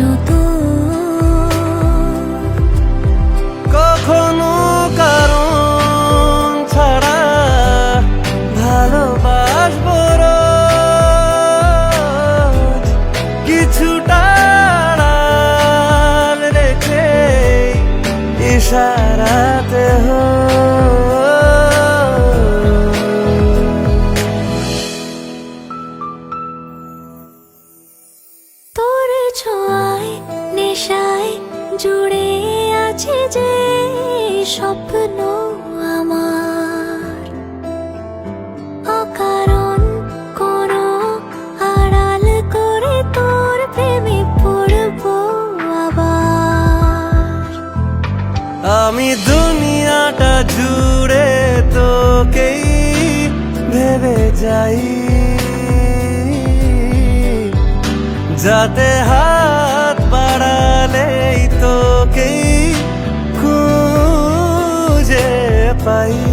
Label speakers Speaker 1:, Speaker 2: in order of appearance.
Speaker 1: যত কখনো
Speaker 2: কারণ ছাড়া ভালোবাসব কিছুটা রেখে হয় আছে যে স্বপ্ন আমার। অকারণ কোনো আড়াল করে তোর প্রেমে পড়ব আবার।
Speaker 1: আমি দুনিয়াটা জুড়ে তোকেই ভেবে যাই। যাতে হাত বাড়ালেই খুঁজে পাই